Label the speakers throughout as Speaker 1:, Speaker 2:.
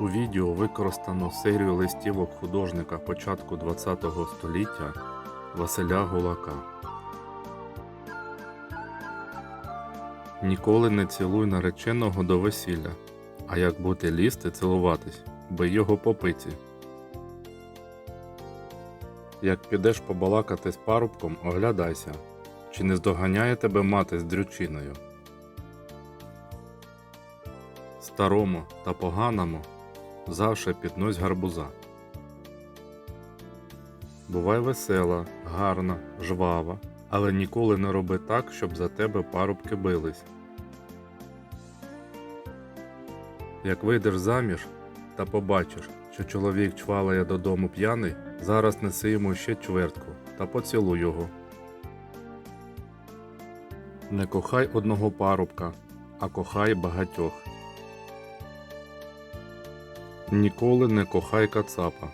Speaker 1: У відео використано серію листівок художника початку ХХ століття Василя Гулака. Ніколи не цілуй нареченого до весілля, а як бути лізти цілуватись, бий його по пиці. Як підеш побалакати з парубком, оглядайся, чи не здоганяє тебе мати з дрючиною. Старому та поганому завше піднось гарбуза. Бувай весела, гарна, жвава, але ніколи не роби так, щоб за тебе парубки бились. Як вийдеш заміж та побачиш, що чоловік чвалає додому п'яний, зараз неси йому ще чвертку та поцілуй його. Не кохай одного парубка, а кохай багатьох. Ніколи не кохай кацапа.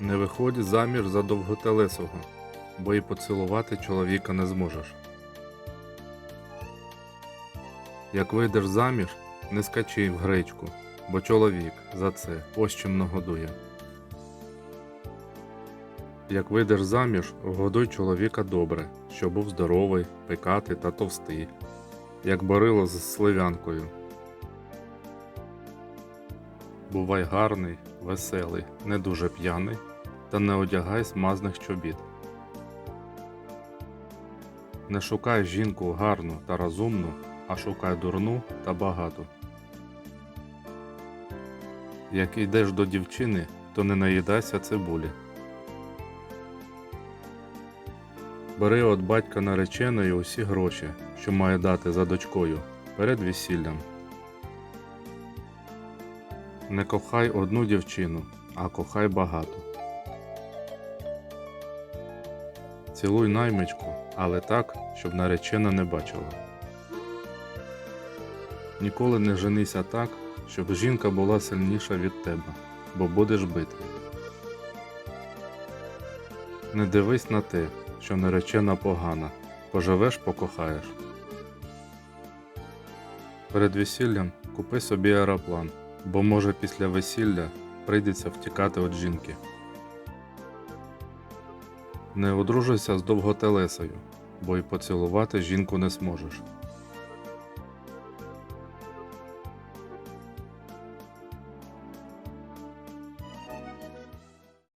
Speaker 1: Не виходь заміж за довготелесого, бо й поцілувати чоловіка не зможеш. Як вийдеш заміж, не скачи в гречку, бо чоловік за це ось чим нагодує. Як вийдеш заміж, вгодуй чоловіка добре, що був здоровий, пекатий та товстий, як борило з сливянкою. Бувай гарний, веселий, не дуже п'яний, та не одягай смазних чобіт. Не шукай жінку гарну та розумну, а шукай дурну та багату. Як йдеш до дівчини, то не наїдайся цибулі. Бери від батька нареченої усі гроші, що має дати за дочкою перед весіллям. Не кохай одну дівчину, а кохай багато. Цілуй наймичку, але так, щоб наречена не бачила. Ніколи не женися так, щоб жінка була сильніша від тебе, бо будеш битий. Не дивись на те, що наречена погана, поживеш покохаєш. Перед весіллям купи собі аероплан, бо може після весілля прийдеться втікати від жінки. Не одружуйся з довготелесою, бо й поцілувати жінку не зможеш.